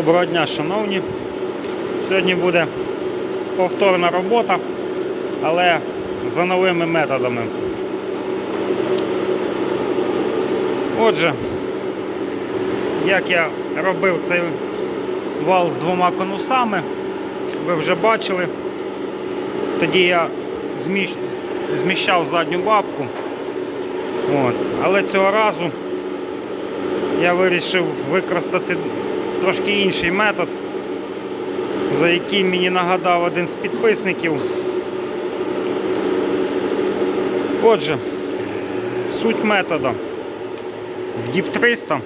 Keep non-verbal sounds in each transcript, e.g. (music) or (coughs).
Доброго дня, шановні. Сьогодні буде повторна робота, але за новими методами. Отже, як я робив цей вал з двома конусами, ви вже бачили. Тоді я зміщ- зміщав задню бабку. От. Але цього разу я вирішив використати трошки інший метод, за який мені нагадав один з підписників. Отже, суть метода. В DIP 300.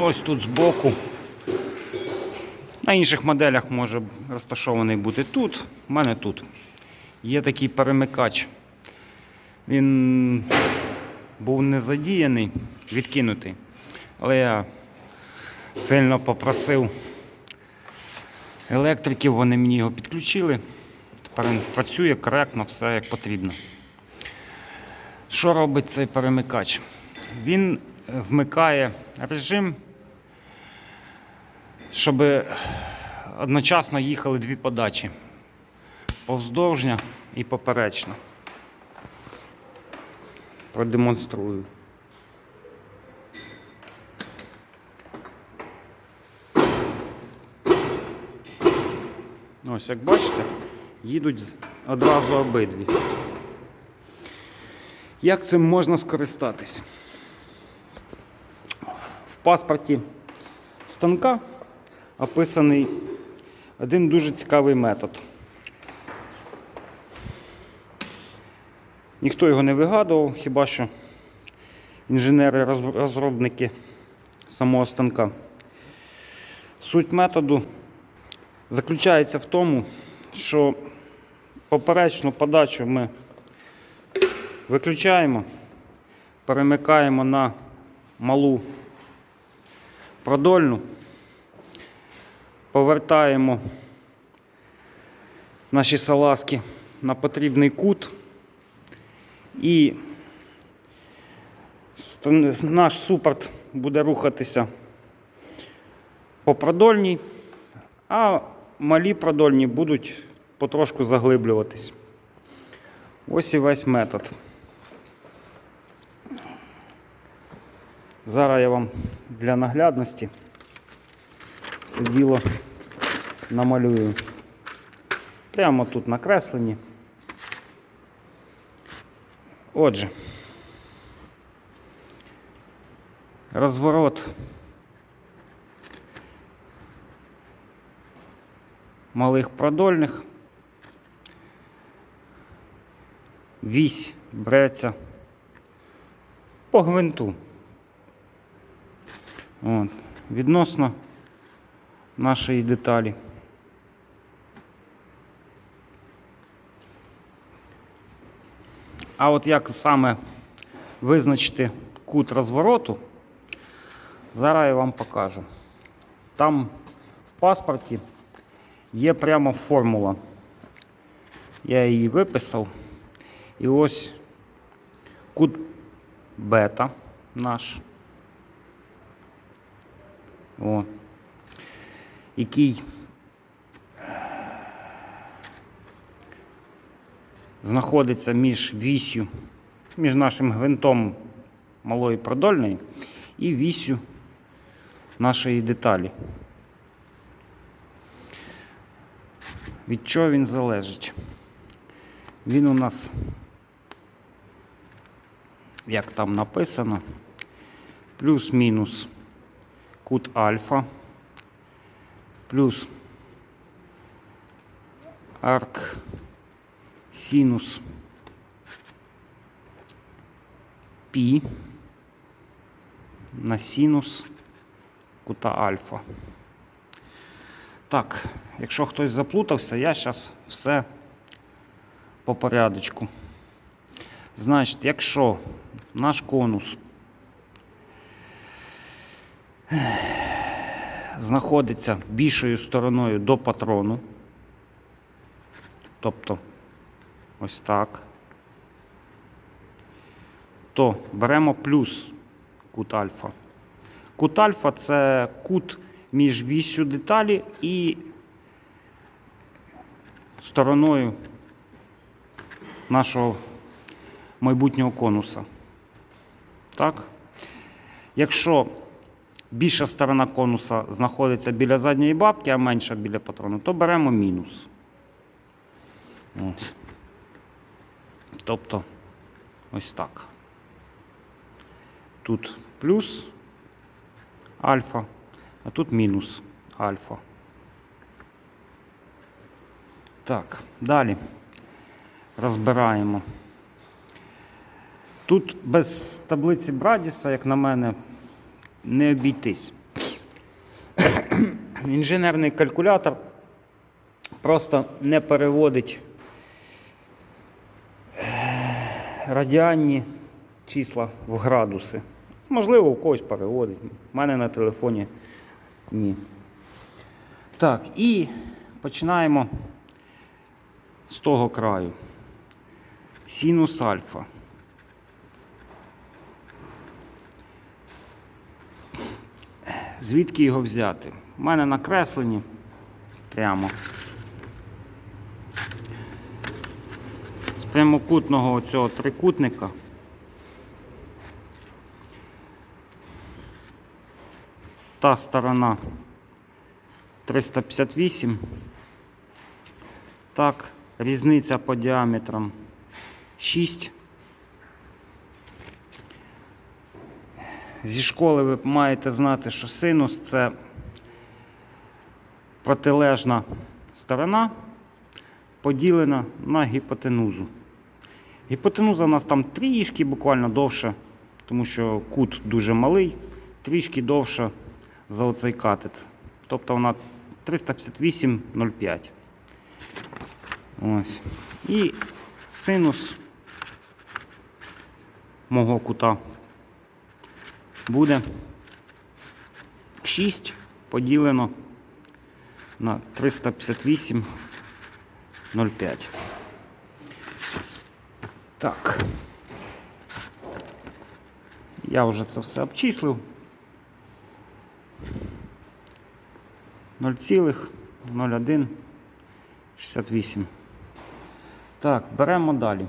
Ось тут збоку. На інших моделях може розташований бути тут, у мене тут. Є такий перемикач. Він був не задіяний, відкинутий. Але я сильно попросив електриків, вони мені його підключили. Тепер він працює коректно, все як потрібно. Що робить цей перемикач? Він е, вмикає режим, щоб одночасно їхали дві подачі повздовжня і поперечна. Продемонструю. Ось, як бачите, їдуть одразу обидві. Як цим можна скористатись? В паспорті станка описаний один дуже цікавий метод. Ніхто його не вигадував, хіба що інженери-розробники самого станка. Суть методу заключається в тому, що поперечну подачу ми виключаємо, перемикаємо на малу продольну, повертаємо наші салазки на потрібний кут і наш супорт буде рухатися по продольній, а малі продольні будуть потрошку заглиблюватись. Ось і весь метод. Зараз я вам для наглядності це діло намалюю. Прямо тут накреслені. Отже, розворот малих продольних. Вісь береться по гвинту. От. Відносно нашої деталі. А от як саме визначити кут розвороту, зараз я вам покажу. Там в паспорті є прямо формула. Я її виписав. І ось кут бета наш. О, який знаходиться між вісю, між нашим гвинтом малої продольної і вісю нашої деталі. Від чого він залежить? Він у нас, як там написано, плюс-мінус кут альфа, плюс арк синус пі на синус кута альфа. Так, якщо хтось заплутався, я зараз все по порядочку. Значить, якщо наш конус знаходиться більшою стороною до патрону, тобто ось так, то беремо плюс кут альфа. Кут альфа це кут, між вісю деталі і стороною нашого майбутнього конуса. Так? Якщо більша сторона конуса знаходиться біля задньої бабки, а менша біля патрону, то беремо мінус. Ось. Тобто ось так. Тут плюс альфа, а тут мінус альфа. Так, далі розбираємо. Тут без таблиці Брадіса, як на мене, не обійтись. (coughs) Інженерний калькулятор просто не переводить е, радіанні числа в градуси. Можливо, у когось переводить. У мене на телефоні ні. Так, і починаємо з того краю. Синус альфа. Звідки його взяти? У мене накреслені прямо. З прямокутного цього трикутника. Та сторона 358. Так, різниця по діаметрам 6. Зі школи ви маєте знати, що синус це протилежна сторона, поділена на гіпотенузу. Гіпотенуза у нас там трішки буквально довше, тому що кут дуже малий, трішки довше за оцей катет. Тобто вона 358,05. Ось. І синус мого кута буде 6 поділено на 358,05. Так. Я вже це все обчислив. 0,0168. Так, беремо далі.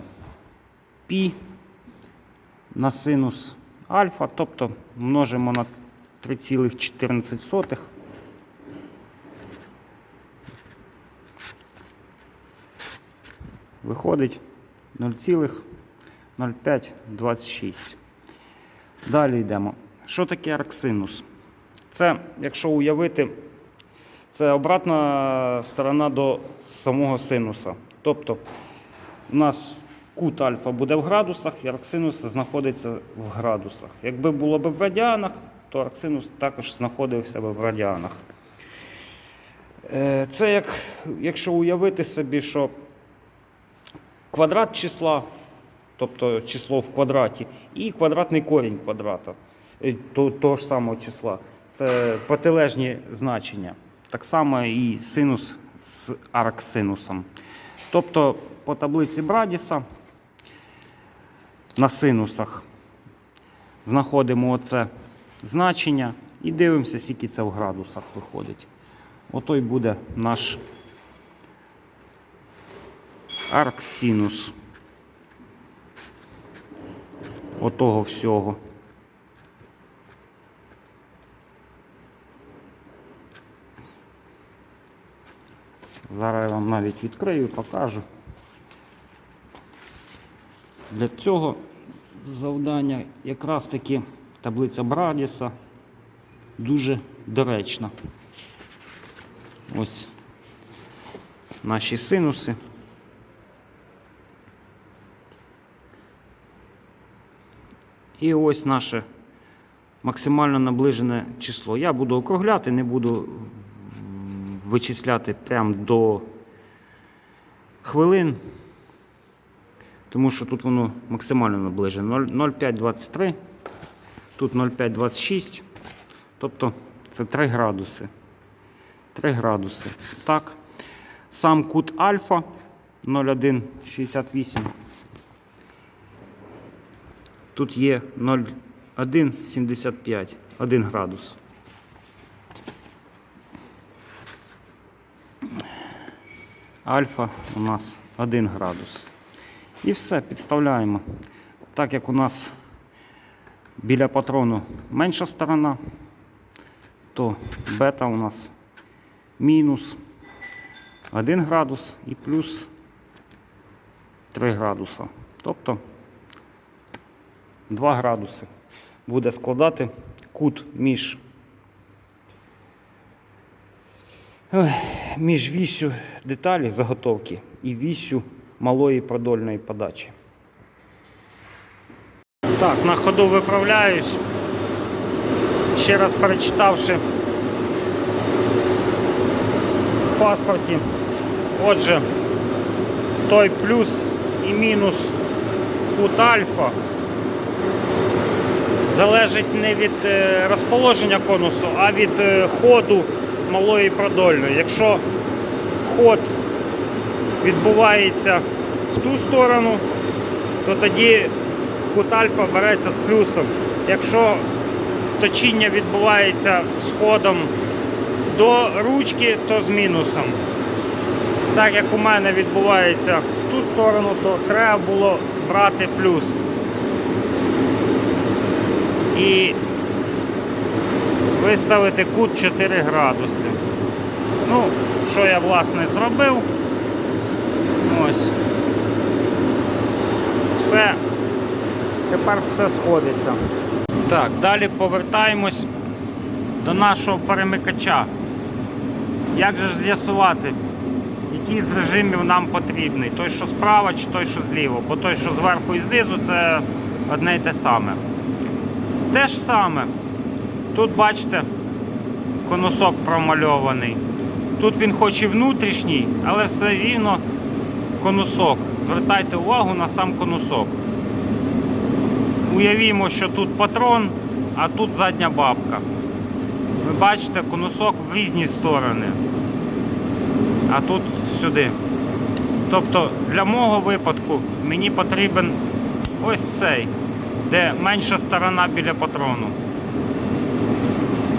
Пі на синус альфа, тобто множимо на 3,14. Виходить 0,0526. Далі йдемо. Що таке арксинус? Це, якщо уявити, це обратна сторона до самого синуса. Тобто у нас кут альфа буде в градусах, і арксинус знаходиться в градусах. Якби було б в радіанах, то арксинус також знаходився б в радіанах. Е, Це як, якщо уявити собі, що квадрат числа, тобто число в квадраті, і квадратний корінь квадрата е, то- того ж самого числа. Це протилежні значення. Так само і синус з арксинусом. Тобто по таблиці Брадіса на синусах знаходимо оце значення і дивимося, скільки це в градусах виходить. Ото й буде наш арксинус. Отого всього. Зараз я вам навіть відкрию покажу. Для цього завдання якраз таки таблиця Брадіса дуже доречна. Ось наші синуси. І ось наше максимально наближене число. Я буду округляти, не буду вичисляти прямо до хвилин, тому що тут воно максимально наближене. 0,523, тут 0,526, тобто це 3 градуси. 3 градуси. Так. Сам кут альфа 0,168. Тут є 0,175, 1 градус. Альфа у нас 1 градус. І все, підставляємо. Так як у нас біля патрону менша сторона, то бета у нас мінус 1 градус і плюс 3 градуса. Тобто 2 градуси буде складати кут між, Ой, між вісю деталі заготовки і вісю малої продольної подачі. Так, на ходу виправляюсь. Ще раз перечитавши в паспорті. Отже, той плюс і мінус кут альфа залежить не від е, розположення конусу, а від е, ходу малої продольної. Якщо ход відбувається в ту сторону, то тоді кут альфа береться з плюсом. Якщо точіння відбувається з ходом до ручки, то з мінусом. Так як у мене відбувається в ту сторону, то треба було брати плюс. І виставити кут 4 градуси. Ну, що я власне зробив. Ось. Все. Тепер все сходиться. Так, далі повертаємось до нашого перемикача. Як же ж з'ясувати, який з режимів нам потрібний? Той, що справа, чи той, що зліва? Бо той, що зверху і знизу, це одне і те саме. Те ж саме. Тут бачите, конусок промальований. Тут він хоч і внутрішній, але все рівно конусок. Звертайте увагу на сам конусок. Уявімо, що тут патрон, а тут задня бабка. Ви бачите, конусок в різні сторони. А тут сюди. Тобто для мого випадку мені потрібен ось цей, де менша сторона біля патрону.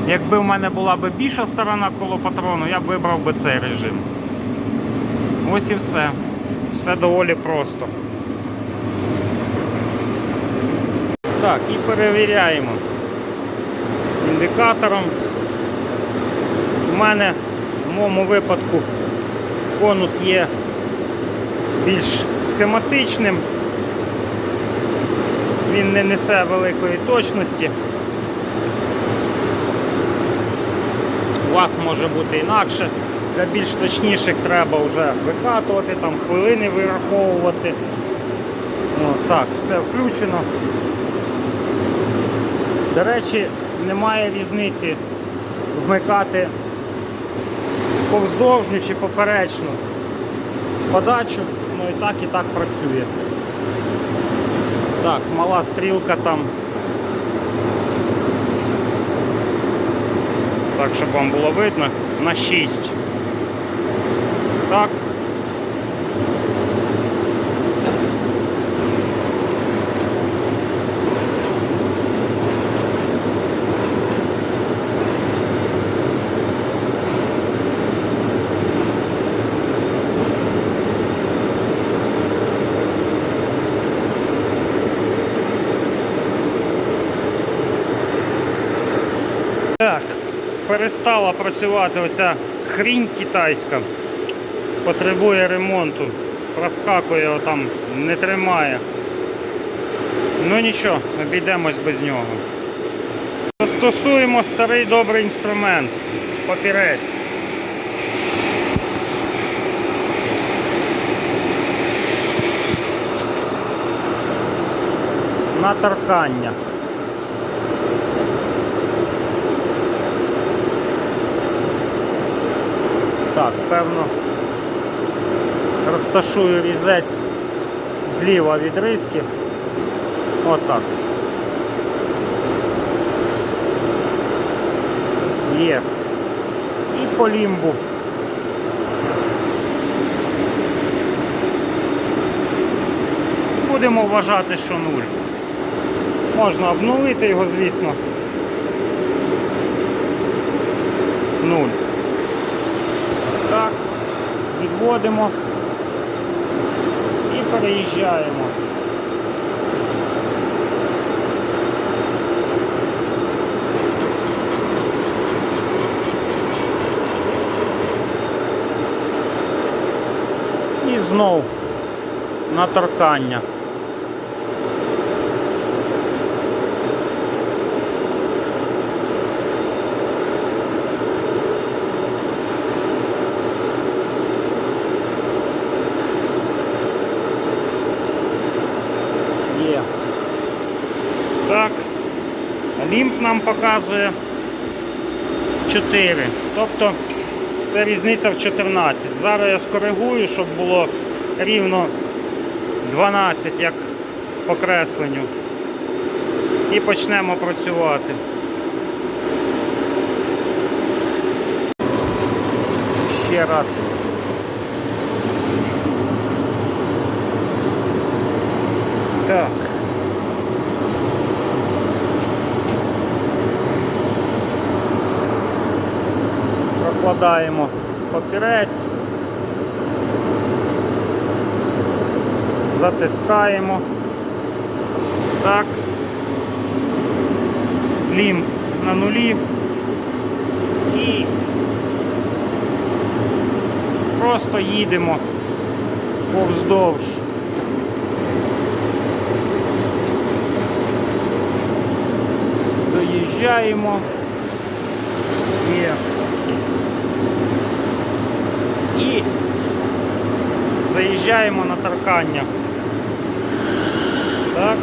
Якби в мене була б більша сторона коло патрону, я б вибрав би цей режим. Ось і все. Все доволі просто. Так, і перевіряємо індикатором. У мене в моєму випадку конус є більш схематичним. Він не несе великої точності. У вас може бути інакше. Для більш точніших треба вже викатувати, там хвилини вираховувати. О, так, все включено. До речі, немає різниці вмикати повздовжню чи поперечну подачу, ну і так і так працює. Так, мала стрілка там. Так, щоб вам було видно, на 6. Так. Перестала працювати оця хрінь китайська. Потребує ремонту. Проскакує його там, не тримає. Ну нічого, обійдемось без нього. Застосуємо старий добрий інструмент. Папірець. На торкання. Так, певно, розташую різець зліва від риски. Отак. Є. І по лімбу. Будемо вважати, що нуль. Можна обнулити його, звісно. Нуль. Так. відводимо і переїжджаємо. І знов на торкання. Є. Так. Лімп нам показує 4. Тобто це різниця в 14. Зараз я скоригую, щоб було рівно 12, як по кресленню. І почнемо працювати. Ще раз. Так. Прокладаємо папірець. Затискаємо. Так. Лімб на нулі. І просто їдемо повздовж. Доїжджаємо. Є. І заїжджаємо на торкання. Так.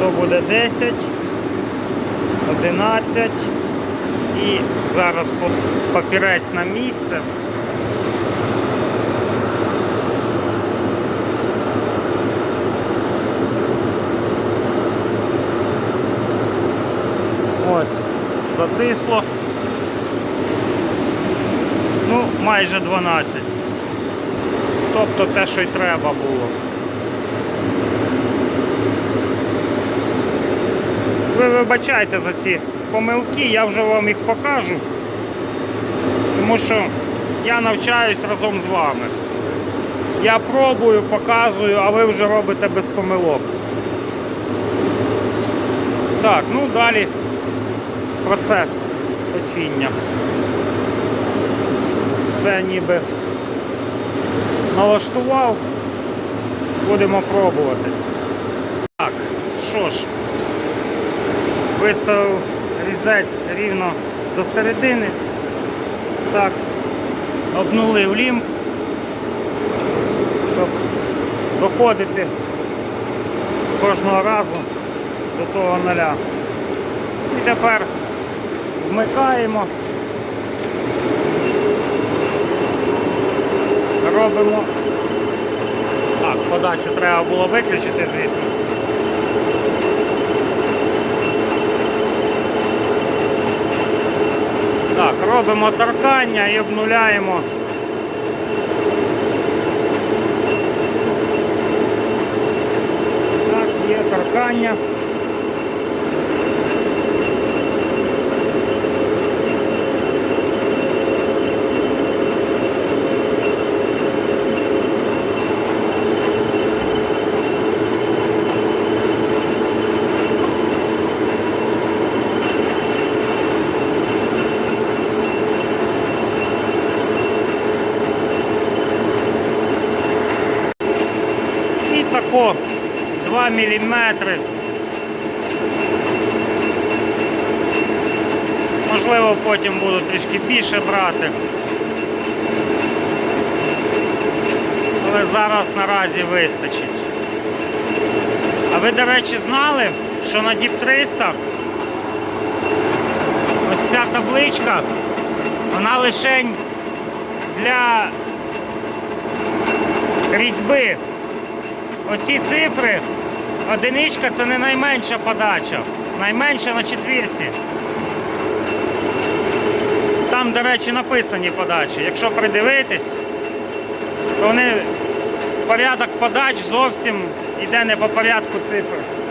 То буде 10, 11 і зараз папірець на місце. Ось, затисло. Ну, майже 12. Тобто те, що й треба було. Ви вибачайте за ці помилки, я вже вам їх покажу. Тому що я навчаюсь разом з вами. Я пробую, показую, а ви вже робите без помилок. Так, ну далі процес точіння. Все ніби налаштував. Будемо пробувати. Так, що ж, виставив різець рівно до середини. Так, обнулив лімб, щоб доходити кожного разу до того нуля. І тепер вмикаємо. Робимо. Так, подачу треба було виключити, звісно. Так, робимо торкання і обнуляємо. Так, є торкання. І тако 2 міліметри. Можливо, потім буду трішки більше брати. Але зараз наразі вистачить. А ви, до речі, знали, що на Діп 300 ось ця табличка, вона лишень для різьби. Оці цифри, одиничка це не найменша подача. Найменша на четвірці. Там, до речі, написані подачі. Якщо придивитись, то вони порядок подач зовсім йде не по порядку цифр.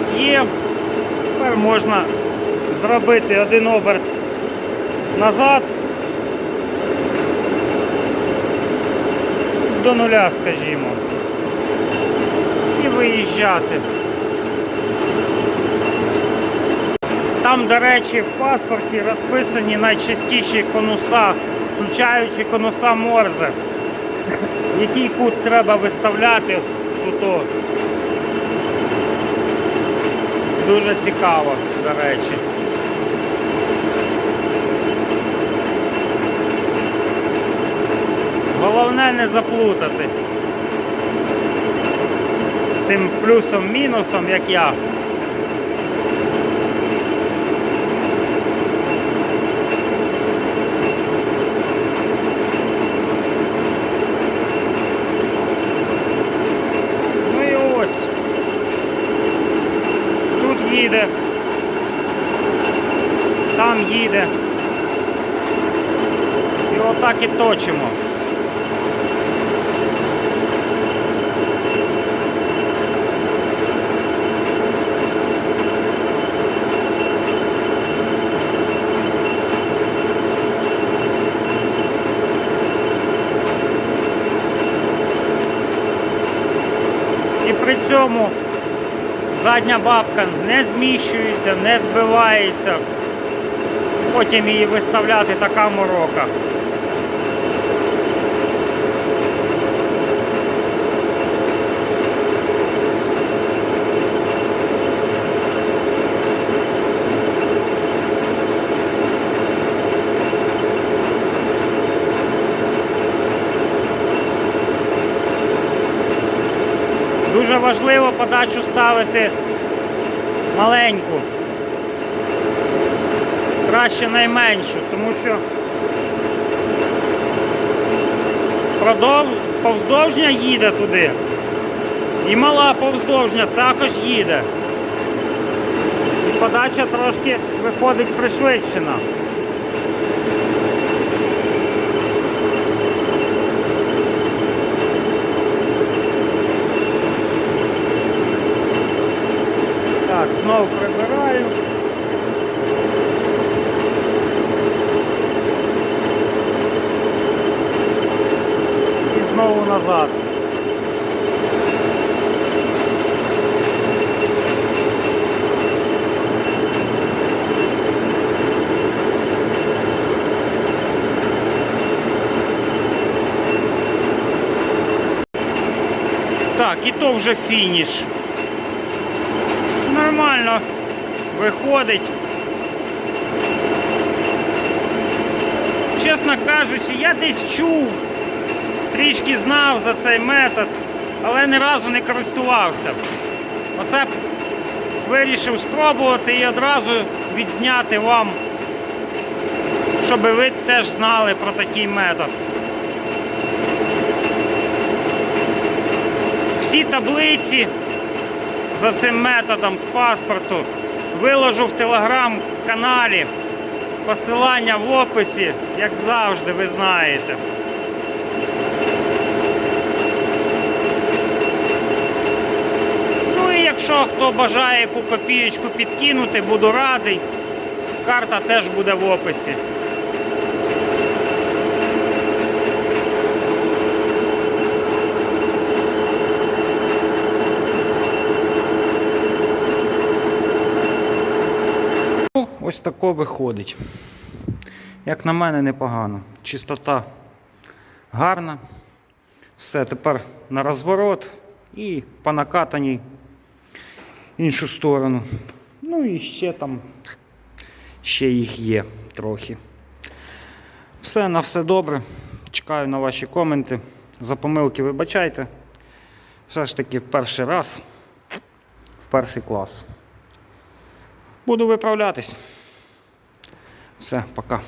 Так, є. Тепер можна зробити один оберт назад. До нуля, скажімо. І виїжджати. Там, до речі, в паспорті розписані найчастіші конуса, включаючи конуса Морзе. Який кут треба виставляти тут. о. Дуже цікаво, до речі. Головне не заплутатись з тим плюсом-мінусом, як я. Ну і ось. Тут їде. Там їде. І точимо. І при цьому задня бабка не зміщується, не збивається. Потім її виставляти така морока. Важливо подачу ставити маленьку. Краще найменшу, тому що продов... повздовжня їде туди. І мала повздовжня також їде. І подача трошки виходить пришвидшена. Так, знову прибираю. І знову назад. Так, і то вже фініш виходить. Чесно кажучи, я десь чув, трішки знав за цей метод, але ні разу не користувався. Оце вирішив спробувати і одразу відзняти вам, щоб ви теж знали про такий метод. Всі таблиці за цим методом з паспорту виложу в телеграм-каналі. Посилання в описі, як завжди, ви знаєте. Ну і якщо хто бажає яку копієчку підкинути, буду радий. Карта теж буде в описі. Ось тако виходить. Як на мене, непогано. Чистота гарна. Все, тепер на розворот і по накатаній іншу сторону. Ну і ще там, ще їх є трохи. Все, на все добре. Чекаю на ваші коменти. За помилки вибачайте. Все ж таки перший раз в перший клас. Буду виправлятись. Все, пока.